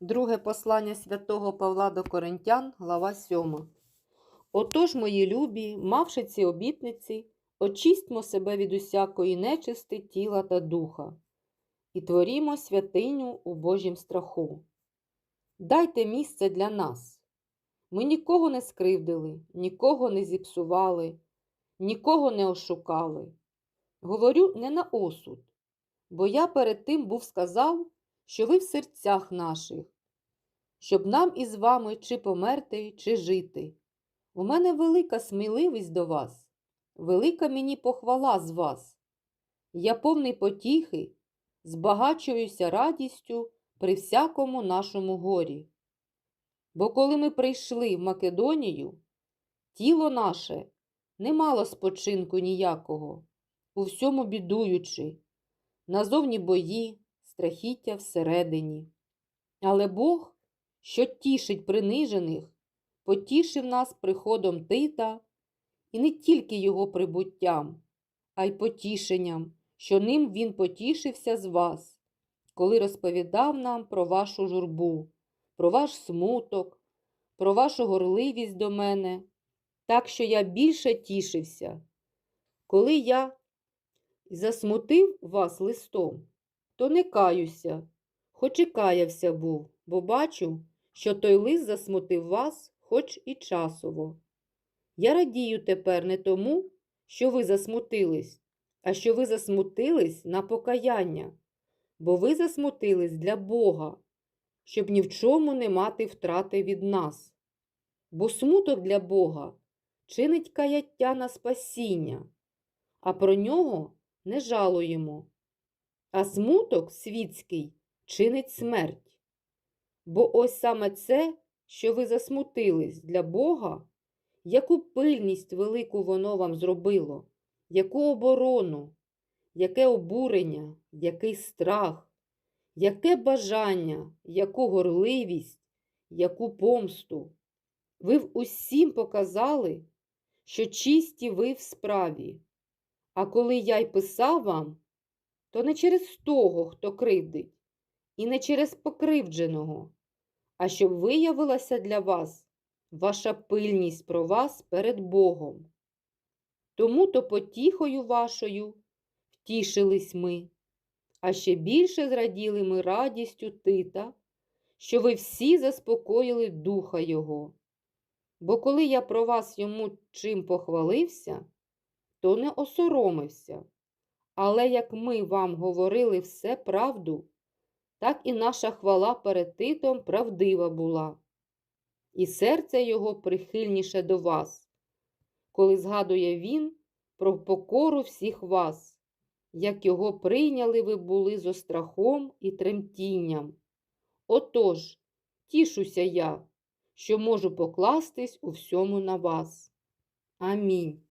Друге послання святого Павла до Коринтян, глава 7. Отож, мої любі, мавши ці обітниці, очистьмо себе від усякої нечисти тіла та духа, і творімо святиню у Божім страху. Дайте місце для нас. Ми нікого не скривдили, нікого не зіпсували, нікого не ошукали. Говорю не на осуд, бо я перед тим був сказав, що ви в серцях наших, щоб нам із вами чи померти, чи жити. У мене велика сміливість до вас, велика мені похвала з вас. Я повний потіхи, збагачуюся радістю при всякому нашому горі. Бо коли ми прийшли в Македонію, тіло наше не мало спочинку ніякого, у всьому бідуючи, назовні бої, страхіття всередині. Але Бог, що тішить принижених, потішив нас приходом Тита, і не тільки його прибуттям, а й потішенням, що ним він потішився з вас, коли розповідав нам про вашу журбу, про ваш смуток, про вашу горливість до мене, так що я більше тішився. Коли я засмутив вас листом, то не каюся, хоч і каявся був, бо бачу, що той лист засмутив вас, хоч і часово. Я радію тепер не тому, що ви засмутились, а що ви засмутились на покаяння, бо ви засмутились для Бога, щоб ні в чому не мати втрати від нас. Бо смуток для Бога чинить каяття на спасіння, а про нього не жалуємо. А смуток світський чинить смерть. Бо ось саме це, що ви засмутились для Бога, яку пильність велику воно вам зробило, яку оборону, яке обурення, який страх, яке бажання, яку горливість, яку помсту. Ви в усім показали, що чисті ви в справі. А коли я й писав вам, то не через того, хто кривдить, і не через покривдженого, а щоб виявилася для вас ваша пильність про вас перед Богом. Тому то потіхою вашою втішились ми, а ще більше зраділи ми радістю Тита, що ви всі заспокоїли духа Його. Бо коли я про вас йому чим похвалився, то не осоромився. Але як ми вам говорили все правду, так і наша хвала перед Титом правдива була, і серце його прихильніше до вас, коли згадує він про покору всіх вас, як його прийняли ви були з острахом і тремтінням. Отож, тішуся я, що можу покластись у всьому на вас. Амінь.